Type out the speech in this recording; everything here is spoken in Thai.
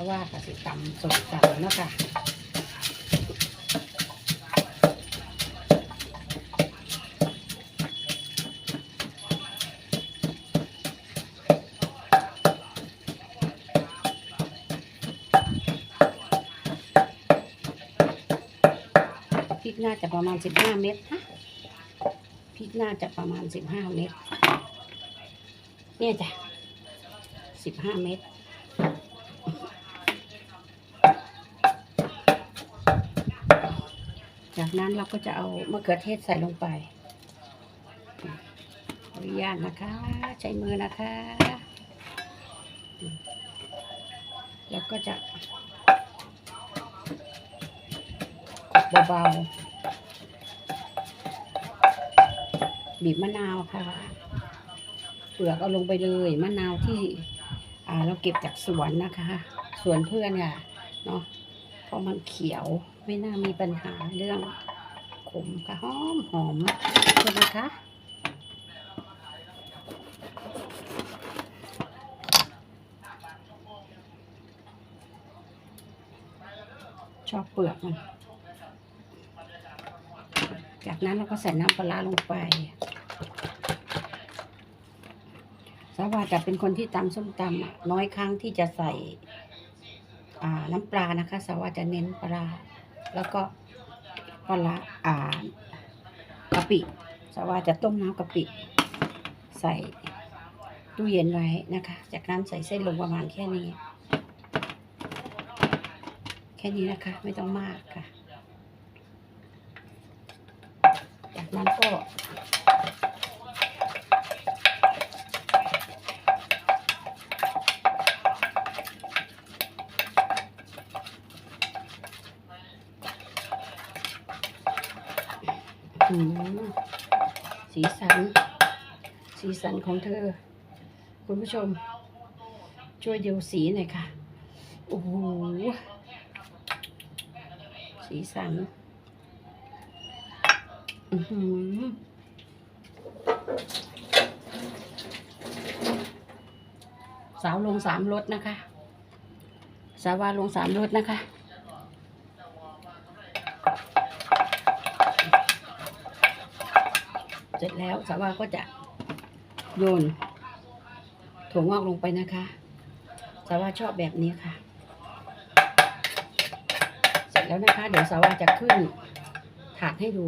าว่าก็สิตำสดตำเนาะค่ะพริกน่าจะประมาณสิบห้าเม็ดฮะพริกน่าจะประมาณสิบห้าเม็ดเนี่ยจ้ะสิบห้าเม็ด จากนั้นเราก็จะเอามะเขือเทศใส่ลงไปขออนุญาตนะคะ ใช้มือนะคะ แล้วก็จะเบาๆบีบมะนาวค่ะ เปลือกเอาลงไปเลยมะนาวที่เราเก็บจากสวนนะคะ สวนเพื่อนค่ะเนาะเพราะมันเขียว ไม่น่ามีปัญหาเรื่องขมค่ะหอมหอมใช่ไหมคะชอบเปลือกมันจากนั้นเราก็ใส่น้ำปลาลงไปสาวาจะเป็นคนที่ตำส้มตำน้อยครั้งที่จะใส่น้ำปลานะคะสาวาจะเน้นปลา แล้วก็ปลาอ่ากะปิสาวาจะต้มน้ำกะปิใส่ตู้เย็นไว้นะคะ จากนั้นใส่เส้นลงประมาณแค่นี้ แค่นี้นะคะ ไม่ต้องมากค่ะ จากนั้นก็ สีสัน สีสันของเธอ คุณผู้ชม ช่วยเดูสีหน่อยค่ะ โอ้โห สีสัน อือหือสาวลงสามรถนะคะ สาวาลงสามรถนะคะ เสร็จแล้วสาวาก็จะโยนถั่วงอกลงไปนะคะสาวาชอบแบบนี้ค่ะ เสร็จแล้วนะคะ เดี๋ยวสาวาจะขึ้นถาดให้ดู